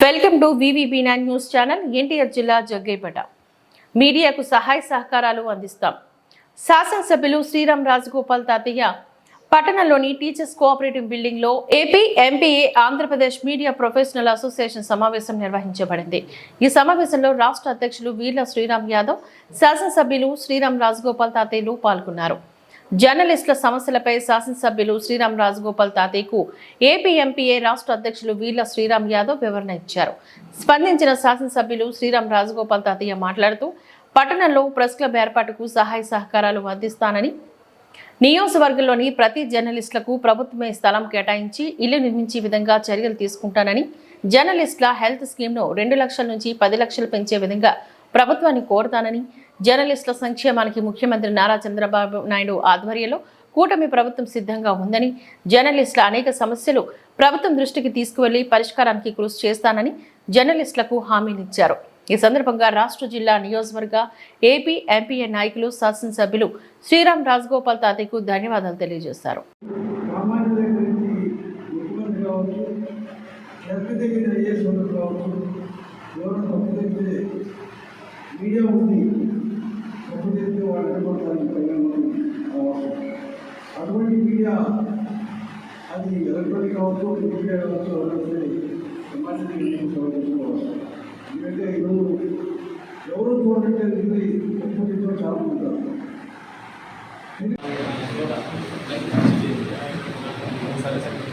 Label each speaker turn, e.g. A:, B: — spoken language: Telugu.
A: Welcome to VVB nine news channel. NTR జిల్లా జగ్గైపేట. మీడియాకు సహాయ సహకారాలు అందిస్తాం. శాసనసభ్యులు శ్రీరామ్ రాజగోపాల్ తాతయ్య పట్టణంలోని టీచర్స్ కోఆపరేటివ్ బిల్డింగ్లో AP MPA Andhra Pradesh media professional association సమావేశం నిర్వహించబడింది. ఈ సమావేశంలో రాష్ట్ర అధ్యక్షులు వీర్ల శ్రీరామ్ యాదవ్ శాసనసభ్యులు శ్రీరామ్ రాజగోపాల్ తాతయ్యలు పాల్గొన్నారు. జర్నలిస్టుల సమస్యలపై శాసనసభ్యులు శ్రీరామ్ రాజగోపాల్ తాతయ్యకు ఏపీ ఎంపీఏ రాష్ట్ర అధ్యక్షులు వీర్ల శ్రీరామ్ యాదవ్ వివరణ ఇచ్చారు. స్పందించిన శాసనసభ్యులు శ్రీరామ్ రాజగోపాల్ తాతయ్య మాట్లాడుతూ పట్టణంలో ప్రెస్ క్లబ్ ఏర్పాటుకు సహాయ సహకారాలు అందిస్తానని నియోజకవర్గంలోని ప్రతి జర్నలిస్టులకు ప్రభుత్వమే స్థలం కేటాయించి ఇల్లు నిర్మించే విధంగా చర్యలు తీసుకుంటానని జర్నలిస్టుల హెల్త్ స్కీమ్ను రెండు లక్షల నుంచి పది లక్షలు పెంచే విధంగా ప్రభుత్వాన్ని కోరుతానని జర్నలిస్టుల సంక్షేమానికి ముఖ్యమంత్రి నారా చంద్రబాబు నాయుడు ఆధ్వర్యంలో కూటమి ప్రభుత్వం సిద్ధంగా ఉందని జర్నలిస్టుల అనేక సమస్యలు ప్రభుత్వం దృష్టికి తీసుకువెళ్ళి పరిష్కారానికి కృషి చేస్తానని జర్నలిస్టులకు హామీనిచ్చారు ఈ సందర్భంగా రాష్ట్ర జిల్లా నియోజకవర్గ ఏపీ ఎంపీఏ నాయకులు శాసనసభ్యులు శ్రీరామ్ రాజగోపాల్ తాతయ్యకు ధన్యవాదాలు తెలియజేశారు.
B: మీడియా ఉంది. తప్పు చేస్తే వాళ్ళు అడ్డుపడతానికి అటువంటి మీడియా అది ఎలక్ట్రానిక్ కావచ్చు మీడియా కావచ్చు ఎవరైనా సమాజానికి ఎందుకంటే ఈరోజు ఎవరు చూడంటే తప్పు తెచ్చే చాలా ఉంటారు.
C: సరే సరే.